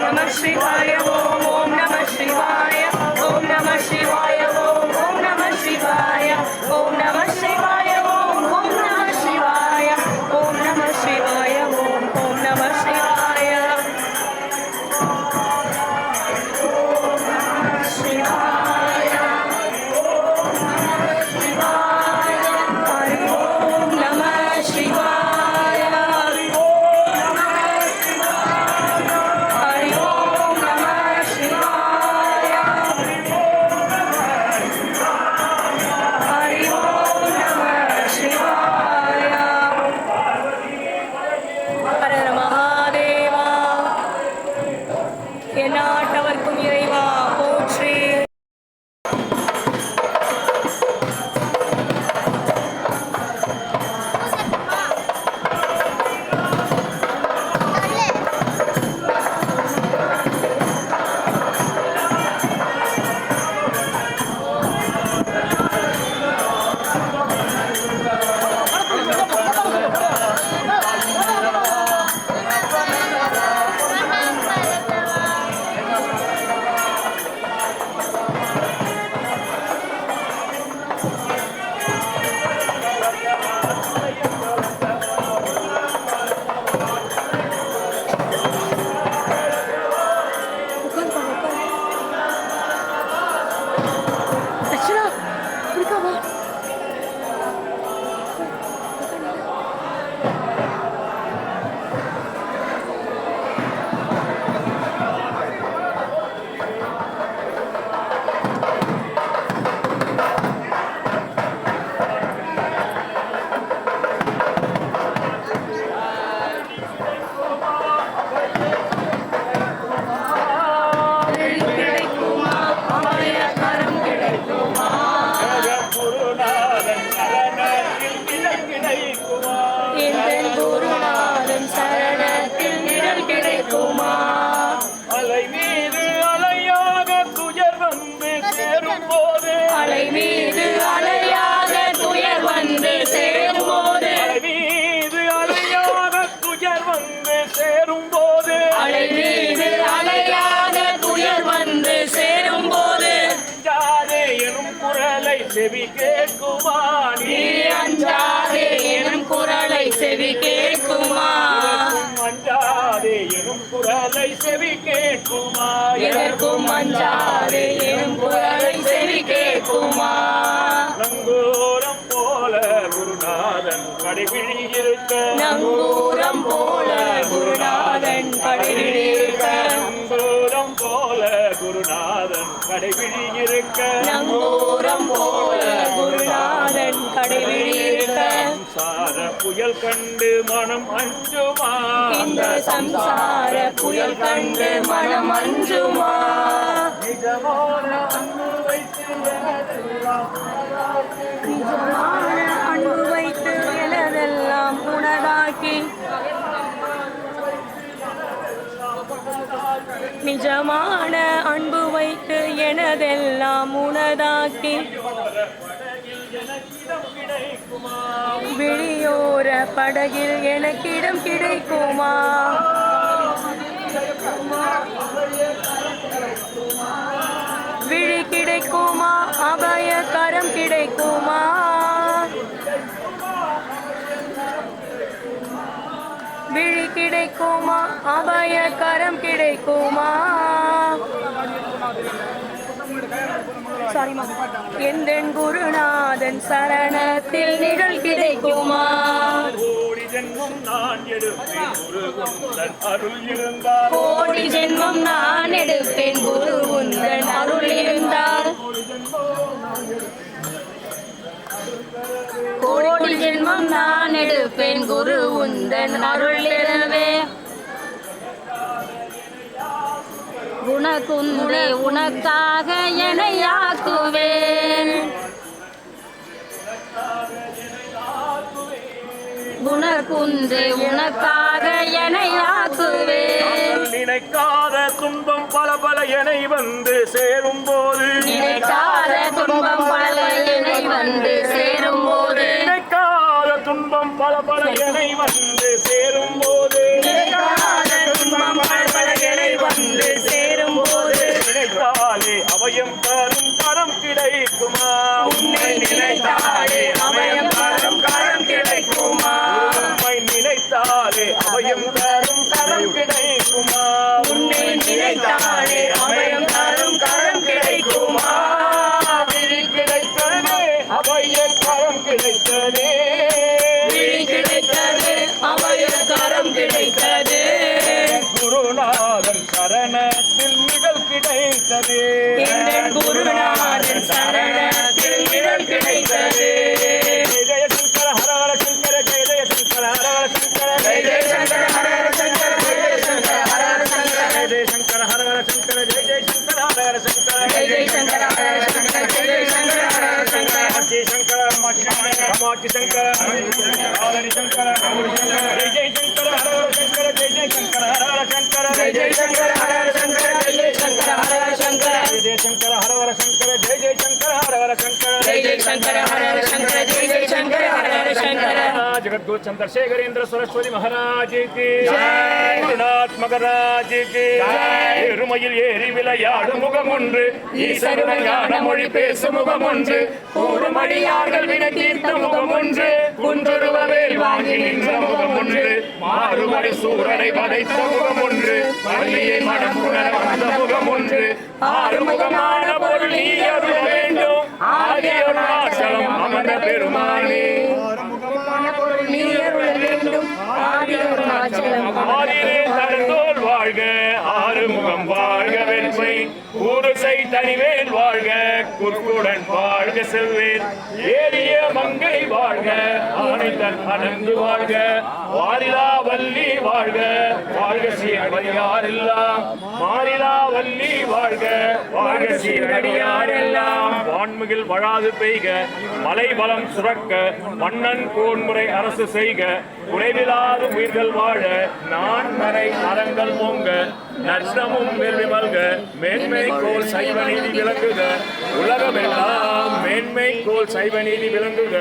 நம சிவாய செவி கேட்குமா நீ அஞ்சாதே எனும் குரலை செவி கேட்குமா? அஞ்சாதே எனும் குரலை செவி கேட்குமா? எதற்கும் அஞ்சாதே எனும் குரலை செவி கேட்குமா? நங்கூரம் போல குருநாதன் கடைபிடி இருக்க. நங்கூரம் போல குருநாதன் கடைபிடி குருநாதன் கடைபிடி இருக்க நங்கூரம் போல குருநாதன் கடைபிடிக்க சார புயல் கண்டு மனம் அஞ்சுமா? இந்த சம்சார புயல் கண்டு மனம் அஞ்சுமா? நிஜமான அன்பு வைத்து நிஜமான அன்பு வைத்து எனதெல்லாம் உனதாக்கி. விழியோர படகில் எனக்கிடம் கிடைக்குமா? விழி கிடைக்குமா? அபய கரம் கிடைக்கும்? கிடைக்குமா? அபய கரம் கிடைக்குமா? எந்தன் குருநாதன் சரணத்தில் நிழல் கிடைக்குமா? கோடி ஜென்மம் நான் எடுப்பேன் ஒரு குந்தன் அருள் இருந்தால். கோடி ஜென்மம் நான் எடுப்பேன் குரு உந்தன் அருள் இருந்தால். எடுப்பேன் குரு உந்தன் அருள் எனவே குணகுன்றே உனக்காக எனையாக்குவேன் குணகுன்றே உனக்காக எனையாக்குவேன் நினைக்காத துன்பம் பல பல எனை வந்து சேரும் போது. நினைக்காத தாள படையனை வந்து కామాక్షి శంకర కాలని శంకర జయ జయ శంకర హర శంకర జయ జయ శంకర హర హర శంకర జయ జయ శంకర హర హర శంకర జయ జయ శంకర హర హర శంకర జయ జయ శంకర హర హర శంకర జయ జయ శంకర హర హర శంకర జయ జయ శంకర హర హర శంకర జయ జయ शंकर हर शंकर जगद्गुरु चंद्रशेखरेंद्र सरस्वती महाराज की ஜெயநாத் மகராஜுக்கு எருமையில் ஏறி விளையாடும் முகமொன்று ஈசனுடன் ஞான மொழி பேசும் முகமொன்று கூறுமடியார்கள் வினை தீர்த்த முகமொன்று குன்றுருவவேல் வாங்கி நின்ற முகமொன்று மாறுபடி சூரனை படைத்த முகமொன்று வள்ளியை மனம் உணர வந்த முகமொன்று ஆறுமுகமான பொருள் நீ அருள் வேண்டும். ஆதியவனாசலம் அமர்ந்த பெருமானே. ஆறுமுகமான பொருள் நீ அருள் வேண்டும். ஆதியவனாசலம் வாழ்க ஆறுமுகம் வாழ்க வெண்மை. தனிவேல் வாழ்க குறுக்குடன் வாழ்க செவ்வேல் ஏறிய மங்கை வாழ்க ஆனைத்தன் அணங்கு வாழ்க. வாரிலா வள்ளி வாழ்க வாழ்க சீரடியாரெல்லாம். மாறிலா வள்ளி வாழ்க வாழ்க சீரடியாரெல்லாம். வான்முகில் வழாது பெய்க மலை பலம் சுரக்க மன்னன் கோன்முறை அரசு செய்க. குறைவிலாது உயிர்கள் வாழ நான் மறை அறங்கள் பொங்க நஷ்டமும் வெல்வி மல்க மேன்மை கோல் சைவ நீதி விளங்குக. உலகமெல்லாம் மேன்மை கோல் சைவ நீதி விளங்குக.